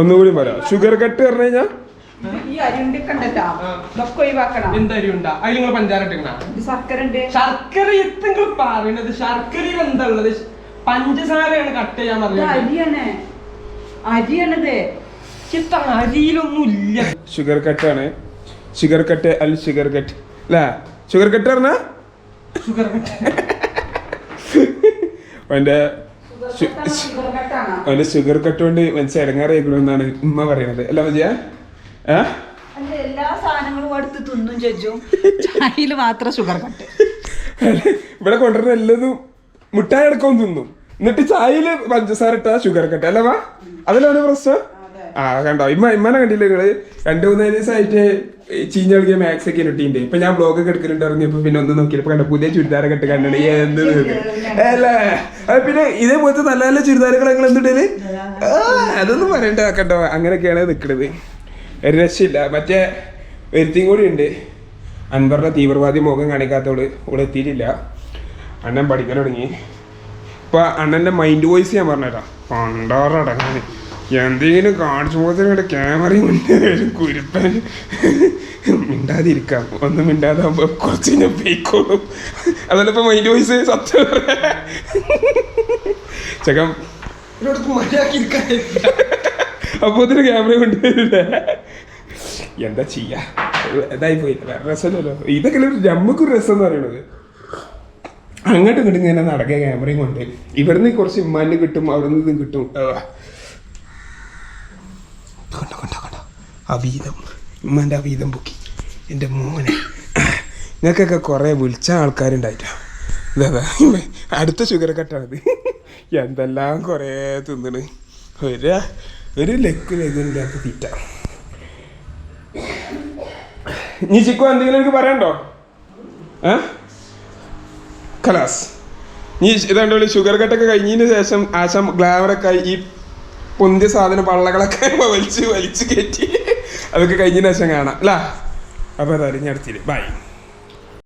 ഒന്നുകൂടി പറയാം. Sugar cut പറഞ്ഞു കഴിഞ്ഞാൽ ഈ അരിയുണ്ടി കണ്ടല്ലോ. ഇതൊക്കെ ഒഴിവാക്കണം. എന്തായാലും ഉണ്ടാ അതിൽ നിങ്ങൾ പഞ്ചാര ഇട്ടിക്കണ? ഇത് ശർക്കര ഉണ്ട് ശർക്കര എത്തെങ്കിൽ പറയണത് ശർക്കരയിൽ എന്താ ഉള്ളത്? പഞ്ചസാരയാണ് കട്ട് ചെയ്യാൻ പറഞ്ഞത്. അരിയാണ്. അരിയാണിത്. അരിയിലൊന്നും ഇല്ല ഷുഗർ കട്ടാണ് ഷുഗർ കട്ട് അൽ ഷുഗർ കട്ട് അല്ലേ ഷുഗർ കട്ട് പറഞ്ഞ? ഷുഗർ അവന്റെ അവന്റെ ഷുഗർ കട്ട് കൊണ്ട് മനസ്സിൽ എന്നാണ് ഉമ്മ പറയണത്. അല്ല മതിയാ ഏ അല്ല എല്ലാ സാധനങ്ങളും എടുത്ത് തിന്നും ചേച്ചു ചായയിൽ മാത്രം ഷുഗർ കട്ട് ഇവിടെ കൊണ്ടുവരുന്ന എല്ലാതും മുട്ടായി അടക്കം തിന്നും. എന്നിട്ട് ചായയിൽ പഞ്ചസാര ഇട്ടാ ഷുഗർ കട്ട് അല്ല വാ. പ്രശ്നം? ആ കണ്ടോ? ഇമ്മ ഇമ്മനെ കണ്ടില്ല നിങ്ങൾ? രണ്ടു മൂന്ന് ദിവസമായിട്ട് ചീഞ്ഞ കളിക്കുക മാക്സ് ഒക്കെ ഇട്ടിട്ടുണ്ട് ഇപ്പൊ ഞാൻ ബ്ലോഗ് ഒക്കെ എടുക്കുന്നുണ്ടായിരുന്നു ഇറങ്ങിയപ്പോ പിന്നെ ഒന്ന് നോക്കിയപ്പോ കണ്ട പുതിയ ചുരിദാരൊക്കെ ഇട്ട് കണ്ടത് എന്ത്? അല്ലേ? പിന്നെ ഇതേപോലത്തെ നല്ല നല്ല ചുരിദാറുകൾ നിങ്ങൾ എന്തിടൽ അതൊന്നും പറയണ്ട കണ്ടോ? അങ്ങനെയൊക്കെയാണ് ഒരു രക്ഷയില്ല. മറ്റേ ഒരുത്തിയും കൂടി ഉണ്ട് അൻവറിന്റെ തീവ്രവാദി മുഖം കാണിക്കാത്തവൾ ഇവിടെ എത്തിയിട്ടില്ല. അണ്ണൻ പഠിക്കാൻ തുടങ്ങി. ഇപ്പൊ അണ്ണന്റെ മൈൻഡ് വോയിസ് ഞാൻ പറഞ്ഞുതരാം. പണ്ടാറടങ്ങാൻ എന്തെങ്കിലും കാണിച്ചു പോകുന്നതിനിടെ ക്യാമറയും മിണ്ടും കുരുപ്പൻ. മിണ്ടാതിരിക്കാം. ഒന്നും മിണ്ടാതാകുമ്പോൾ കുറച്ച് ഞാൻ പോയിക്കോളും. അതല്ല ഇപ്പൊ മൈൻഡ് വോയിസ് സത്യം ചകം അപ്പൊ ഇതിന് ക്യാമറ കൊണ്ടുവരില്ല. എന്താ ചെയ്യാ? ഇതായി പോയി രസമല്ലോ ഇതൊക്കെ ഒരു നമുക്കൊരു രസം എന്ന് പറയുന്നത്. അങ്ങോട്ടും ഇങ്ങോട്ടും ഇങ്ങനെ നടക്കുക ക്യാമറയും കൊണ്ട് ഇവിടുന്ന് കുറച്ച് ഇമ്മാന്റെ കിട്ടും അവിടുന്ന് ഇതും കിട്ടും ആ. കണ്ടോ കണ്ടോ കണ്ടോ അവീതം ഉമ്മാന്റെ അവീതം പൊക്കി. എന്റെ മോനെ. നിങ്ങൾക്കൊക്കെ കുറേ വിളിച്ച ആൾക്കാരുണ്ടായിട്ടാണ് ഇതാ. അടുത്ത ഷുഗർ കട്ടാണിത് എന്തെല്ലാം കുറേ തിന്നണ്. ഒരു ഒരു ലക്ക് ലഗില്ലാത്ത തീറ്റ. നീ ചിക്കോ എന്തെങ്കിലും എനിക്ക് പറയണ്ടോ ഏ? കലാസ് നീ ഇതാണ്ട് ഷുഗർ കട്ടൊക്കെ കഴിഞ്ഞതിന് ശേഷം ആശം ഗ്ലാമറൊക്കെ ഈ പൊന്തിയ സാധനം പള്ളകളൊക്കെ വലിച്ച് വലിച്ച് കയറ്റി. അതൊക്കെ കഴിഞ്ഞ ശേഷം കാണാം. അല്ല? അപ്പോൾ അതാ ഞാൻ അടുത്തില്ല ബൈ